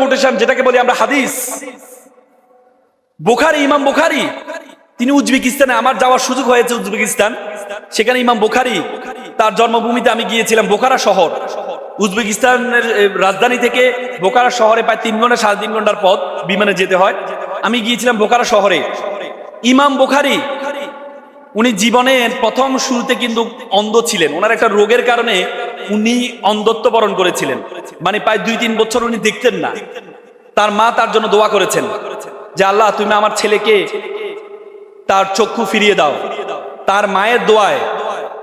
Quotation যেটাকে বলি আমরা হাদিস। বুখারি, ইমাম বুখারি, তিনি উজবেকিস্তানে, আমার যাওয়ার সুযোগ হয়েছে উজবেকিস্তান। সেখানে ইমাম বুখারি, তার জন্মভূমিতে আমি গিয়েছিলাম শহর। উজবেকিস্তানের রাজধানী থেকে বোকারা শহরে প্রায় তিন ঘণ্টা, সাড়ে তিন ঘণ্টার পথ বিমানে যেতে হয়। আমি গিয়েছিলাম বোকারা শহরে। ইমাম বুখারি, উনি জীবনের প্রথম শুরুতে কিন্তু অন্ধ ছিলেন। ওনার একটা রোগের কারণে উনি অন্ধত্ব বরণ করেছিলেন। মানে প্রায় দুই তিন বছর উনি দেখতেন না। তার মা তার জন্য দোয়া করেছেন যে, আল্লাহ, তুমি আমার ছেলেকে তার চক্ষু ফিরিয়ে দাও। তার মায়ের দোয়ায়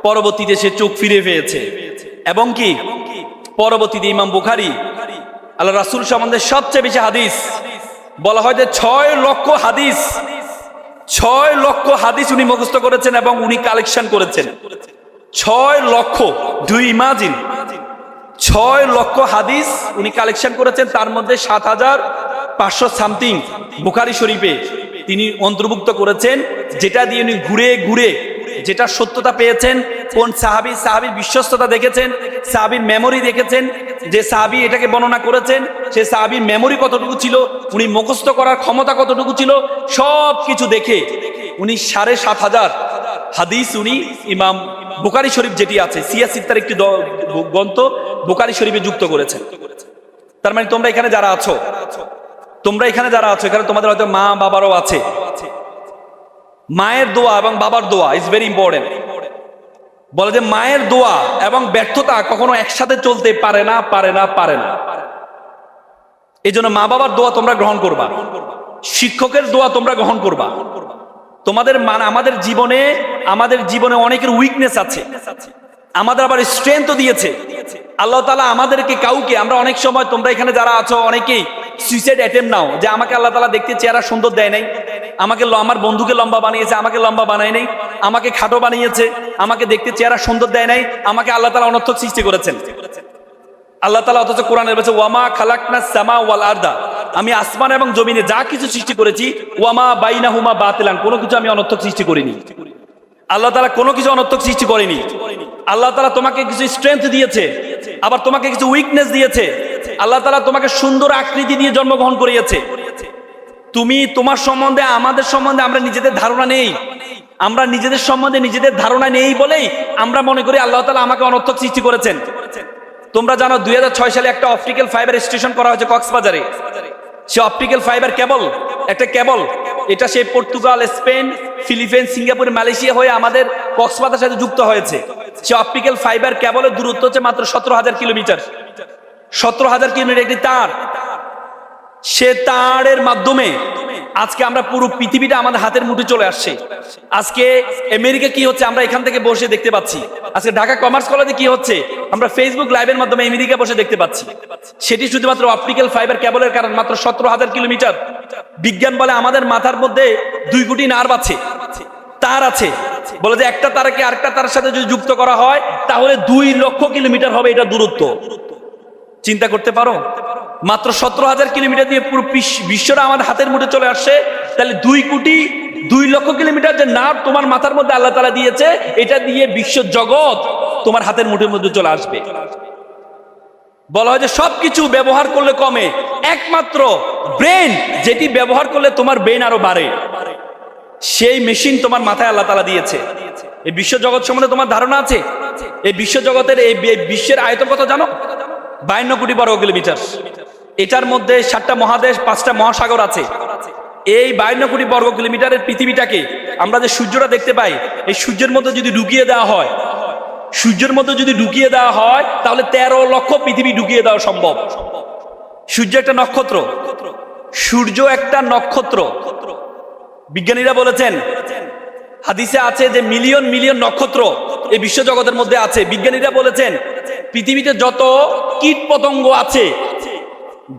পরবর্তীতে সে চোখ ফিরে পেয়েছে। এবং কি? পরবর্তীতে ইমাম বুখারি আল্লাহ রাসুল সম্বন্ধে সবচেয়ে বেশি হাদিস বলা হয় যে, ছয় লক্ষ হাদিস, ছয় লক্ষ হাদিস উনি মুখস্থ করেছেন এবং উনি কালেকশন করেছেন। ছয় লক্ষ ডু ইমাজিন ছয় লক্ষ হাদিস উনি কালেকশন করেছেন, তার মধ্যে সাত হাজার পাঁচশো সামথিং বুখারি শরীফে তিনি অন্তর্ভুক্ত করেছেন, যেটা দিয়ে উনি ঘুরে ঘুরে যেটা সত্যতা পেয়েছেন, কোন সাহাবি, সাহাবির বিশ্বস্ততা দেখেছেন, সাহাবির মেমোরি দেখেছেন, যে সাহাবি এটাকে বর্ণনা করেছেন, সে সাহাবির মেমোরি কতটুকু ছিল, উনি মুখস্থ করার ক্ষমতা কতটুকু ছিল সব কিছু দেখে উনি সাড়ে সাত হাজার হাদিস উনি ইমাম বুকারি শরীফ যেটি আছে সিয়াসিত্তার একটি গ্রন্থ বুকারি শরীফে যুক্ত করেছেন। তার মানে তোমরা এখানে যারা আছো, তোমরা এখানে যারা আছো, এখানে তোমাদের হয়তো মা বাবারও আছে। মায়ের দোয়া এবং বাবার দোয়া ইজ ভেরি ইম্পর্টেন্ট বলে যে মায়ের দোয়া এবং ব্যর্থতা কখনো একসাথে চলতে পারে না পারে না পারে না। এই জন্য মা বাবার দোয়া তোমরা গ্রহণ করবা। শিক্ষকের দোয়া তোমরা গ্রহণ করবা। তোমাদের মান আমাদের জীবনে আমাদের জীবনে অনেকের উইকনেস আছে। আমাদের আবার স্ট্রেংথও দিয়েছে। আল্লাহ তালা আমাদেরকে কাউকে, আমরা অনেক সময় তোমরা এখানে যারা আছো, অনেকেই সুইসাইড অ্যাটেম্প নাও। যে আমাকে আল্লাহ তালা দেখতে চেহারা সুন্দর দেয় নাই। আমাকে আমার বন্ধুকে লম্বা বানিয়েছে, আমাকে লম্বা বানায় নাই। আমাকে খাটো বানিয়েছে, আমাকে দেখতে চেহারা সুন্দর দেয় নাই। আমাকে আল্লাহ তালা অনর্থক সৃষ্টি করেছেন। আল্লাহ তালা অথচ কোরআনের বলছে ওয়ামা খালাকনা সামা ওয়াল আর্দা। আমি আসমান এবং জমিনে যা কিছু সৃষ্টি করেছি ওয়ামা বাইনা হুমা বাতিলান। কোনো কিছু আমি অনর্থক সৃষ্টি করিনি। আল্লাহ তালা কোনো কিছু অনর্থক সৃষ্টি করেনি। আল্লাহ তালা তোমাকে কিছু স্ট্রেংথ দিয়েছে, আবার তোমাকে কিছু উইকনেস দিয়েছে। আল্লাহ তালা তোমাকে সুন্দর আকৃতি দিয়ে জন্মগ্রহণ করিয়েছে। তুমি তোমার সম্বন্ধে, আমাদের সম্বন্ধে আমরা নিজেদের ধারণা নেই। আমরা নিজেদের সম্বন্ধে নিজেদের ধারণা নেই বলেই আমরা মনে করি আল্লাহ তালা আমাকে অনর্থক সৃষ্টি করেছেন। তোমরা জানো দুই হাজার ছয় সালে একটা অপটিক্যাল ফাইবার স্টেশন করা হয়েছে কক্সবাজারে। সে অপটিক্যাল ফাইবার কেবল একটা কেবল এটা সেই Portugal, Spain Philippines, Singapore, Malaysia হয়ে আমাদের কক্সবাজার সাথে যুক্ত হয়েছে। সে অপটিক্যাল ফাইবার কেবলের দূরত্ব হচ্ছে মাত্র সতেরো হাজার কিলোমিটার। সতেরো হাজার কিলোমিটার একটি তার। সে তারের মাধ্যমে আজকে আমরা পুরো পৃথিবীটা আমাদের হাতের মুঠে চলে আসছে। আজকে আমেরিকা কি হচ্ছে আমরা এখান থেকে বসে দেখতে পাচ্ছি। আজকে ঢাকা কমার্স কলেজে কি হচ্ছে আমরা ফেসবুক লাইভের মাধ্যমে আমেরিকা বসে দেখতে পাচ্ছি। সেটি শুধুমাত্র অপটিক্যাল ফাইবার কেবলের কারণ মাত্র সতেরো হাজার কিলোমিটার। বিজ্ঞান বলে আমাদের মাথার মধ্যে দুই কোটি নার্ভ আছে। তার আছে। বলে যে একটা তারকে আরেকটা তারের সাথে যদি যুক্ত করা হয়, তাহলে দুই লক্ষ কিলোমিটার হবে এটা দূরত্ব। চিন্তা করতে পারো? মাত্র সতেরো হাজার কিলোমিটার দিয়ে পুরো বিশ- বিশ্বটা আমাদের হাতের মুঠে চলে আসছে। তাহলে দুই কোটি দুই লক্ষ কিলোমিটার যে নার্ভ তোমার মাথার মধ্যে আল্লাহ তালা দিয়েছে, এটা দিয়ে বিশ্ব জগৎ তোমার হাতের মুঠের মধ্যে চলে আসবে। বলা হয় যে সবকিছু ব্যবহার করলে কমে। একমাত্র ব্রেন যেটি ব্যবহার করলে তোমার ব্রেন আরও বাড়ে। সেই মেশিন তোমার মাথায় আল্লাহ তালা দিয়েছে। এই বিশ্ব জগৎ সম্বন্ধে তোমার ধারণা আছে? এই বিশ্ব জগতের এই বিশ্বের আয়তন কত জানো? বায়ান্ন কোটি বর্গ কিলোমিটার। এটার মধ্যে সাতটা মহাদেশ, পাঁচটা মহাসাগর আছে। এই বায়ান্ন কোটি বর্গ কিলোমিটারের পৃথিবীটাকে আমরা যে সূর্যটা দেখতে পাই, এই সূর্যের মধ্যে যদি ঢুকিয়ে দেওয়া হয়, সূর্যের মধ্যে যদি ঢুকিয়ে দেওয়া হয়, তাহলে তেরো লক্ষ পৃথিবী ঢুকিয়ে দেওয়া সম্ভব। সূর্য একটা নক্ষত্র। সূর্য একটা নক্ষত্র। বিজ্ঞানীরা বলেছেন, হাদিসে আছে যে মিলিয়ন মিলিয়ন নক্ষত্র এই বিশ্ব জগতের মধ্যে আছে। বিজ্ঞানীরা বলেছেন, পৃথিবীতে যত কীট পতঙ্গ আছে,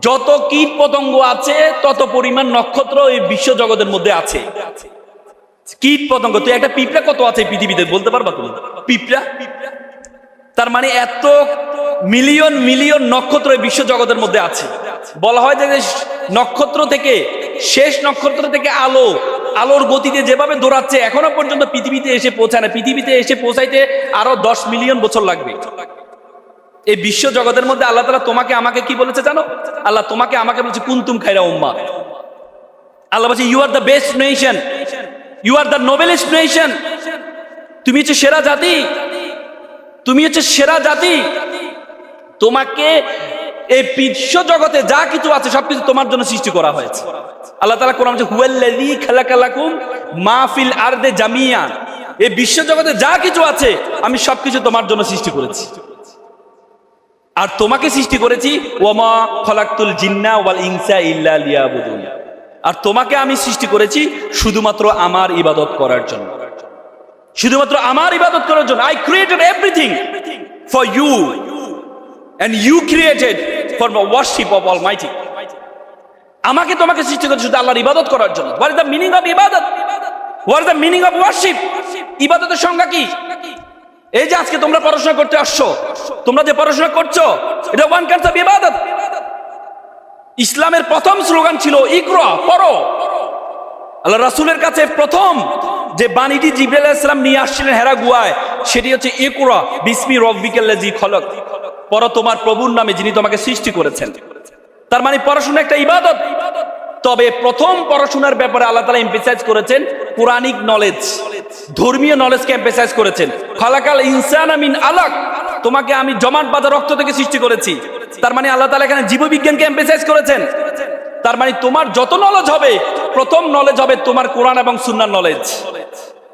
যত কীট পতঙ্গ আছে, তত পরিমাণ নক্ষত্র এই বিশ্ব জগতের মধ্যে আছে। কীট পতঙ্গ তুই একটা পিঁপড়া কত আছে পৃথিবীতে, বলতে পারবা তুমি? পিঁপড়া? তার মানে এত মিলিয়ন মিলিয়ন নক্ষত্র এই বিশ্ব জগতের মধ্যে আছে। বলা হয় যে নক্ষত্র থেকে শেষ নক্ষত্র থেকে আলো, আলোর গতিতে যেভাবে দৌড়াচ্ছে, এখনও পর্যন্ত পৃথিবীতে এসে পৌঁছায় না পৃথিবীতে এসে পৌঁছাইতে আরও দশ মিলিয়ন বছর লাগবে। এই বিশ্ব জগতের মধ্যে আল্লাহ তালা তোমাকে, আমাকে কি বলেছে জানো? আল্লাহ তোমাকে, আমাকে বলছে, কুন্তুম খাইরা উম্মা। আল্লাহ বলছে you are the best nation you are the noblest nation তুমি হচ্ছে সেরা জাতি। তুমি হচ্ছে সেরা জাতি। তোমাকে এই বিশ্ব জগতে যা কিছু আছে, সবকিছু তোমার জন্য সৃষ্টি করা হয়েছে। আল্লাহ তালা কোরআন হুয়াল্লাযী খালাকালাকুম মা ফিল আরদে জামিয়া। এই বিশ্ব জগতে যা কিছু আছে, আমি সবকিছু তোমার জন্য সৃষ্টি করেছি। আর তোমাকে সৃষ্টি করেছি ওমা খলাক্তুল জিন্না ওয়াল ইনসা ইল্লা লিয়াবুদুন। আর তোমাকে আমি সৃষ্টি করেছি শুধুমাত্র আমার ইবাদত করার জন্য। শুধুমাত্র আমার ইবাদত করার জন্য। I created everything for you and you created for worship of almighty আমাকে তোমাকে সৃষ্টি করেছে শুধু আল্লাহর ইবাদত করার জন্য। What is the meaning of ইবাদত what is the meaning of worship ইবাদতের সংজ্ঞা কি? এই যে আজকে তোমরা পড়াশোনা করতে আসছো, তোমরা যে পড়াশোনা করছ, এটা ওয়ান কান্স অফ ইবাদত ইসলামের প্রথম স্লোগান ছিল, ইকরা, পড়ো। আল্লাহ রাসূলের কাছে প্রথম যে বাণীটি জিবরাইল আলাইহিস সালাম নিয়ে আসছিলেন হেরা গুয়ায় সেটি হচ্ছে, ইকরা, বিসমি রব্বিকাল্লাযী খলক। পড়ো তোমার প্রভুর নামে যিনি তোমাকে সৃষ্টি করেছেন। তার মানে পড়াশোনা একটা ইবাদত। তবে প্রথম পড়াশোনার ব্যাপারে আল্লাহ তালা এম্পেসাইজ করেছেন পুরাণিক নলেজ ধর্মীয় নলেজকে এম্পেসাইজ করেছেন। খালাকাল ইনসান আমিন আলাক, তোমাকে আমি জমাট বাঁধা রক্ত থেকে সৃষ্টি করেছি। তার মানে আল্লাহ তালা এখানে জীববিজ্ঞানকে এম্পেসাইজ করেছেন। তার মানে তোমার যত নলেজ হবে, প্রথম নলেজ হবে তোমার কোরআন এবং সুন্নার নলেজ